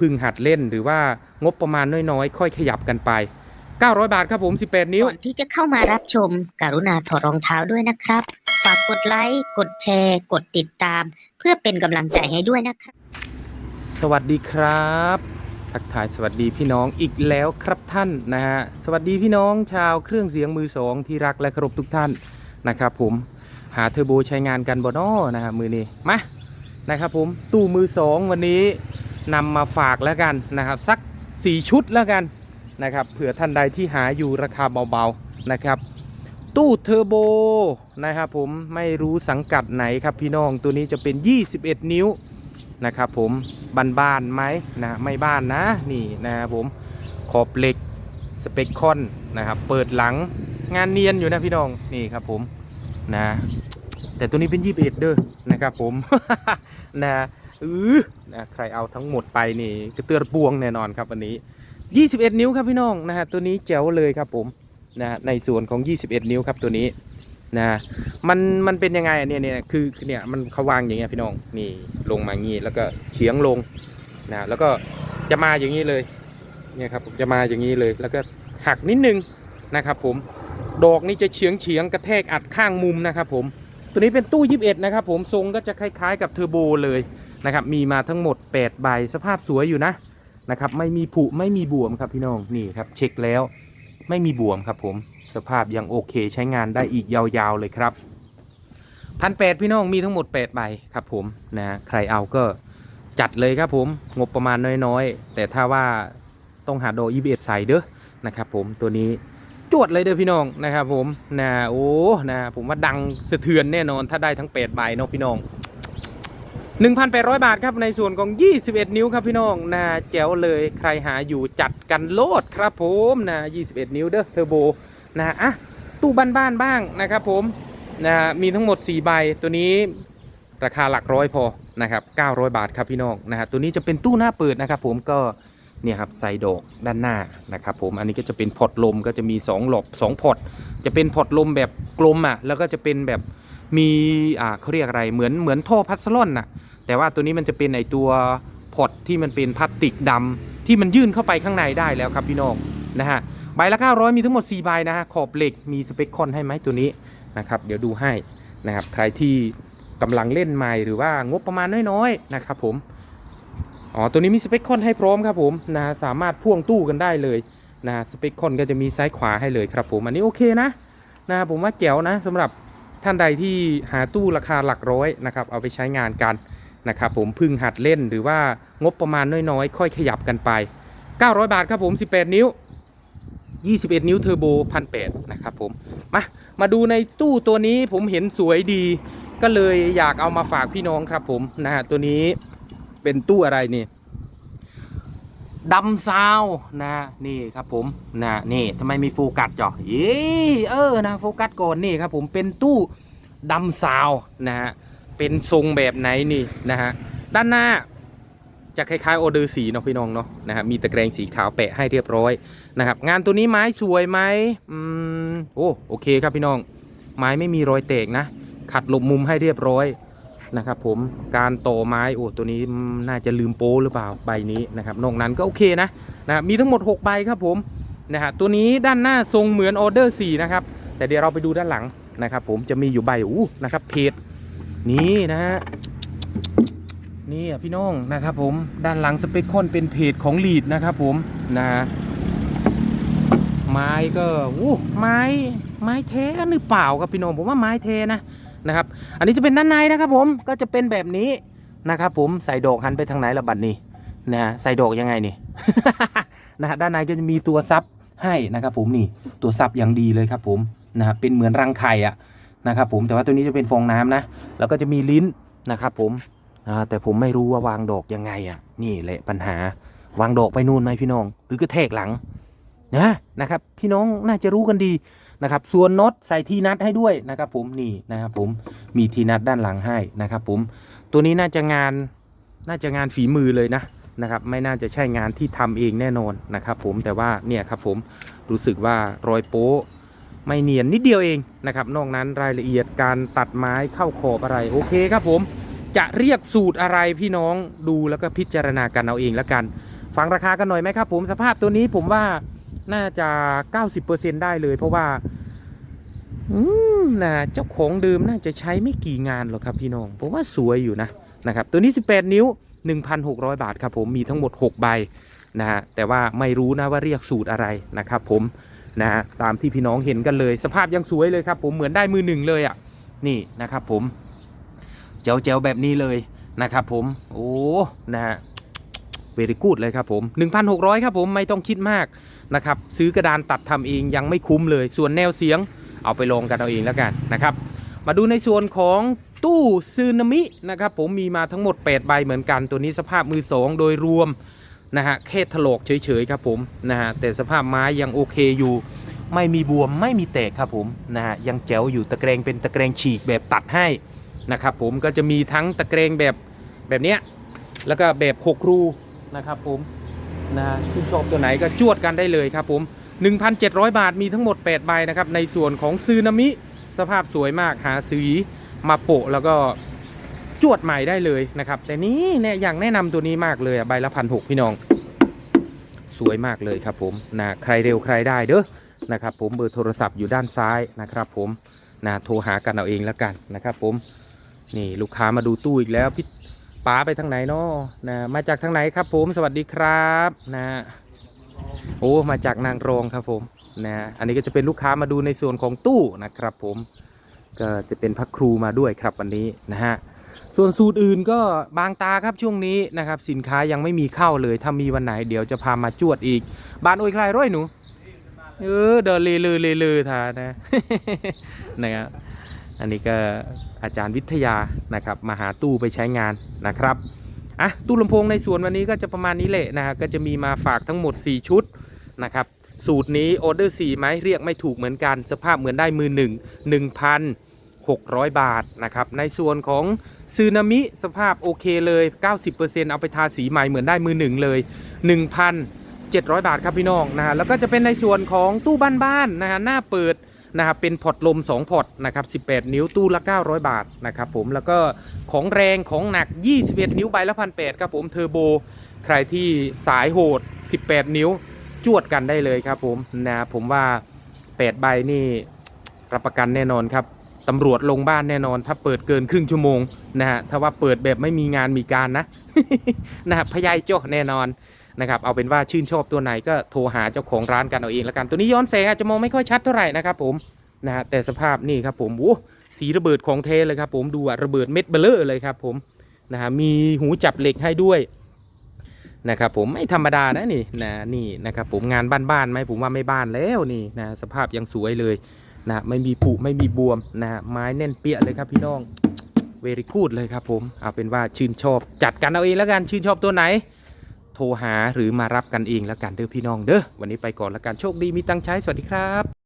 พึ่งหัดเล่นหรือว่างบประมาณน้อยๆ ค่อยขยับกันไป 900 บาทครับผม 18 นิ้ว ก่อนที่จะเข้ามารับชม กรุณาถอดรองเท้าด้วยนะครับ ฝากกดไลค์ กดแชร์ กดติดตาม เพื่อเป็นกำลังใจให้ด้วยนะครับ สวัสดีครับ ทักทายสวัสดีพี่น้องอีกแล้วครับท่านนะฮะ สวัสดีพี่น้องชาวเครื่องเสียงมือสองที่รักและเคารพทุกท่านนะครับผม หาเทอร์โบใช้งานกันบอนอนะฮะมือนี้ มา นะครับผมตู้มือสองวันนี้ นำมาฝากแล้วกันนะครับ สัก 4 ชุดแล้วกันนะครับเผื่อท่านใดที่หาอยู่ราคาเบาๆนะครับ ตู้เทอร์โบนะครับผมไม่รู้สังกัดไหนครับพี่น้องตัวนี้จะเป็น 21 นิ้วนะครับผมบ้านๆไหมนะไม่บ้านนะนี่นะครับผมขอบเหล็กสเปคคอนนะครับเปิดหลังงานเนียนอยู่นะพี่น้องนี่ครับผมนะแต่ตัวนี้เป็นยี่สิบเอ็ดเด้อนะครับผม นะเออนะใครเอาทั้งหมดไปนี่กระเตือนปวงแน่นอนครับวันนี้ 21 นิ้วครับพี่น้องนะฮะตัวนี้แจ๋วเลยครับผมนะฮะในส่วนของ 21 นิ้วครับตัวนี้นะมันมันเป็นยังไงเนี่ยเนี่ยคือคือเนี่ยมันเขาวางอย่างเงี้ยพี่น้องนี่ลงมางี้แล้วก็เฉียงลงนะแล้วก็จะมาอย่างนี้เลยเนี่ยครับผมจะมาอย่างนี้เลย แล้วก็หักนิดนึงนะครับผมดอกนี่จะเฉียงเฉียงกระแทกอัดข้างมุมนะครับผม ตัวนี้เป็นตู้ 21 นะครับผมทรงก็จะคล้าย ๆ กับเทอร์โบเลยนะครับมีมาทั้งหมด 8 ใบสภาพสวยอยู่นะนะครับไม่มีผุไม่มีบวมครับพี่น้องนี่ครับเช็คแล้วไม่มีบวมครับผมสภาพยังโอเคใช้งานได้อีกยาวๆเลยครับพันแปดพี่น้องมีทั้งหมด 8 ใบครับผมนะใครเอาก็จัดเลยครับผมงบประมาณน้อยๆ แต่ถ้าว่าต้องหาโดอีเบใส่เด้อนะครับผมตัวนี้ จวดเลยเด้อพี่น้องนะครับผมนะโอ้นะผมว่าดังสะเทือนแน่นอนถ้าได้ทั้ง8ใบเนาะพี่น้อง 1,800 บาทครับในส่วนของ 21 นิ้วครับพี่น้องนะแจ๋วเลยใครหาอยู่จัดกันโลดครับผมนะ21 นิ้วเด้อเทอร์โบนะอะตู้บ้านบ้านบ้างนะครับผมนะมีทั้งหมด 4 ใบตัวนี้ราคาหลักร้อยพอนะครับ900 บาทครับพี่น้องนะฮะตัวนี้จะเป็นตู้หน้าเปิดนะครับผมก็ เนี่ยครับใส่ดอกด้านหน้านะครับผมอันนี้ก็จะเป็นพอร์ตลมก็จะมี2หลบ2พอร์ตจะเป็นพอร์ตลมแบบกลมอะแล้วก็จะเป็นแบบมีอ่าเขาเรียกอะไรเหมือนเหมือนท่อพัสลอนน่ะแต่ว่าตัวนี้มันจะเป็นไอตัวพอตที่มันเป็นพลาสติกดำที่มันยื่นเข้าไปข้างในได้แล้วครับพี่น้องนะฮะใบละ 900 มีทั้งหมด 4 ใบนะฮะขอบเหล็กมีสเปคคอนให้ไหมตัวนี้นะครับเดี๋ยวดูให้นะครับใครที่กำลังเล่นใหม่หรือว่างบประมาณน้อยๆนะครับผม อ๋อตัวนี้มีสเปคคอนให้พร้อมครับผมนะสามารถพ่วงตู้กันได้เลยนะสเปคคอนก็จะมีซ้ายขวาให้เลยครับผมอันนี้โอเคนะนะผมว่าแจ๋วนะสำหรับท่านใดที่หาตู้ราคาหลักร้อยนะครับเอาไปใช้งานกันนะครับผมพึ่งหัดเล่นหรือว่างบประมาณน้อยๆ ค่อยขยับกันไป 900 บาทครับผม 18 นิ้ว 21 นิ้วเทอร์โบพันแนะครับผมมามาดูในตู้ตัวนี้ผมเห็นสวยดี ก็เลยอยากเอามาฝากพี่น้องครับผมนะฮะตัวนี้ เป็นตู้อะไรนี่ดำซาวนะนี่ครับผมนะนี่ทำไมมีโฟกัสจ่อเย้เออนะโฟกัสก่อนนี่ครับผมเป็นตู้ดำซาวนะฮะเป็นทรงแบบไหนนี่นะฮะด้านหน้าจะคล้ายๆโอเดอร์สีเนาะพี่น้องเนาะนะฮะมีตะแกรงสีขาวแปะให้เรียบร้อยนะครับงานตัวนี้ไม้สวยไหมอืมโอ้โอเคครับพี่น้อง ไม้ไม่มีรอยแตกนะ ขัดหลบมุมให้เรียบร้อย นะครับผมการต่อไม้โอ้ตัวนี้น่าจะลืมโป้หรือเปล่าใบนี้นะครับนอกนั้นก็โอเคนะนะครับมีทั้งหมด 6 ใบครับผมนะฮะตัวนี้ด้านหน้าทรงเหมือนออเดอร์สีนะครับแต่เดี๋ยวเราไปดูด้านหลังนะครับผมจะมีอยู่ใบอู้นะครับเพจนี่นะฮะนี่พี่น้องนะครับผมด้านหลังสเปคคอนเป็นเพจของลีดนะครับผมนะฮะไม้ก็อู้ไม้ไม้แท้หรือเปล่าครับพี่น้องผมว่าไม้แท้นะ นะครับ อันนี้จะเป็นด้านในนะครับผมก็จะเป็นแบบนี้นะครับผมใส่ดอกหันไปทางไหนละบัดนี้นะฮะใส่ดอกยังไงนี่ นะฮะด้านในก็จะมีตัวซับให้นะครับผมนี่ตัวซับอย่างดีเลยครับผมนะฮะเป็นเหมือนรังไข่อะนะครับผมแต่ว่าตัวนี้จะเป็นฟองน้ำนะ แล้วก็จะมีลิ้นนะครับผมอ่าแต่ผมไม่รู้ว่าวางดอกยังไงอะนี่แหละปัญหาวางดอกไปนู่นไหมพี่น้อง หรือก็แทกหลังนะนะครับ พี่น้องน่าจะรู้กันดี นะครับส่วนน็อตใส่ทีนัดให้ด้วยนะครับผมนี่นะครับผมมีทีนัดด้านหลังให้นะครับผมตัวนี้น่าจะงานน่าจะงานฝีมือเลยนะนะครับไม่น่าจะใช่งานที่ทำเองแน่นอนนะครับผมแต่ว่าเนี่ยครับผมรู้สึกว่ารอยโป๊ไม่เนียนนิดเดียวเองนะครับนอกนั้นรายละเอียดการตัดไม้เข้าขอบอะไรโอเคครับผมจะเรียกสูตรอะไรพี่น้องดูแล้วก็พิจารณากันเอาเองแล้วกัน ฟังราคากันหน่อยไหมครับผมสภาพตัวนี้ผมว่าน่าจะ 90%ได้เลยเพราะว่า อืมนะเจ้าของเดิมน่าจะใช้ไม่กี่งานหรอกครับพี่น้องผมว่าสวยอยู่นะนะครับตัวนี้ 18 นิ้ว 1,600 บาทครับผมมีทั้งหมด 6 ใบนะฮะแต่ว่าไม่รู้นะว่าเรียกสูตรอะไรนะครับผมนะฮะตามที่พี่น้องเห็นกันเลย สภาพยังสวยเลยครับผมเหมือนได้มือหนึ่งเลยอะนี่นะครับผมเจ๋วเจ๋วๆแบบนี้เลยนะครับผมโอ้นะฮะเวริกูดเลยครับผม 1,600 ครับผมไม่ต้องคิดมากนะครับซื้อกระดานตัดทำเองยังไม่คุ้มเลยส่วนแนวเสียง เอาไปลงกันเอาเองแล้วกันนะครับ มาดูในส่วนของตู้ซึนามินะครับผมมีมาทั้งหมด 8 ใบเหมือนกัน ตัวนี้สภาพมือสองโดยรวมนะฮะแค่ถลอกเฉยๆครับผมนะฮะแต่สภาพไม้ยังโอเคอยู่ ไม่มีบวมไม่มีแตกครับผมนะฮะยังแจ๋วอยู่ตะแกรงเป็นตะแกรงฉีกแบบตัดให้นะครับผมก็จะมีทั้งตะแกรงแบบแบบเนี้ยแล้วก็แบบ6รูนะครับผม นะฮะที่ชอบตัวไหนก็จวดกันได้เลยครับผม 1,700 บาทมีทั้งหมด 8 ใบนะครับ ในส่วนของซึนามิ สภาพสวยมากหาสีมาโปะแล้วก็จวดใหม่ได้เลยนะครับ แต่นี้เนี่ยอย่างแนะนำตัวนี้มากเลยใบละพันหพี่น้อง สวยมากเลยครับผมนะใครเร็วใครได้เด้อนะครับ ผมเบอร์โทรศัพท์อยู่ด้านซ้ายนะครับ ผมนะโทรหากันเอาเองแล้วกันนะครับ ผมนี่ลูกค้ามาดูตู้อีกแล้วพี่ ป๋าไปทางไหนเนาะนะมาจากทางไหนครับผมสวัสดีครับนะโอ้มาจากนางรองครับผมนะอันนี้ก็จะเป็นลูกค้ามาดูในส่วนของตู้นะครับผมก็จะเป็นพักครูมาด้วยครับวันนี้นะฮะส่วนสูตรอื่นก็บางตาครับช่วงนี้นะครับ สินค้ายังไม่มีเข้าเลยถ้ามีวันไหนเดี๋ยวจะพามาจวดอีกบ้านโอ้ยใครร้อยหนูเออเดินเลลือเลลือทานะนะครับ อันนี้ก็อาจารย์วิทยานะครับมาหาตู้ไปใช้งานนะครับอะตู้ลำโพงในส่วนวันนี้ก็จะประมาณนี้แหละนะฮะก็จะมีมาฝากทั้งหมด 4 ชุดนะครับสูตรนี้ออเดอร์4ไหมเรียกไม่ถูกเหมือนกัน สภาพเหมือนได้มือ1 1,600 บาทนะครับในส่วนของซึนามิสภาพโอเคเลย 90%เอาไปทาสีใหม่เหมือนได้มือหนึ่งเลย 1,700 บาทครับพี่น้องนะฮะแล้วก็จะเป็นในส่วนของตู้บ้านๆนะฮะหน้าเปิด นะครับเป็นพอร์ตลม 2 พอร์ตนะครับ 18 นิ้วตู้ละ 900 บาทนะครับผมแล้วก็ของแรงของหนัก 21 นิ้วใบละพันแครับผมเทอร์โบ ใครที่สายโหด 18 นิ้วจวดกันได้เลยครับผมนะผมว่า 8 ใบนี่รับประกันแน่นอนครับตำรวจลงบ้านแน่นอน ถ้าเปิดเกินครึ่งชั่วโมงนะฮะถ้าว่าเปิดแบบไม่มีงานมีการนะนะครับพยายโจ้แน่นอน นะครับเอาเป็นว่าชื่นชอบตัวไหนก็โทรหาเจ้าของร้านกันเอาเองแล้วกัน ตัวนี้ย้อนแสงอาจจะมองไม่ค่อยชัดเท่าไหร่นะครับผมนะฮะแต่สภาพนี่ครับผมโอ้สีระเบิดของเทเลยครับผมดูอะระเบิดเม็ดเบลเลอร์เลยครับผมนะฮะมีหูจับเหล็กให้ด้วยนะครับผมไม่ธรรมดานะนี่นะนี่นะครับผมงานบ้านๆไหมผมว่าไม่บ้านแล้วนี่นะสภาพยังสวยเลยนะไม่มีผุไม่มีบวมนะฮะไม้แน่นเปี้ยเลยครับพี่น้องเวริกูดเลยครับผมเอาเป็นว่าชื่นชอบจัดกันเอาเองแล้วกันชื่นชอบตัวไหน โทรหาหรือมารับกันเองแล้วกันเด้อพี่น้องเด้อวันนี้ไปก่อนแล้วกันโชคดีมีตังใช้สวัสดีครับ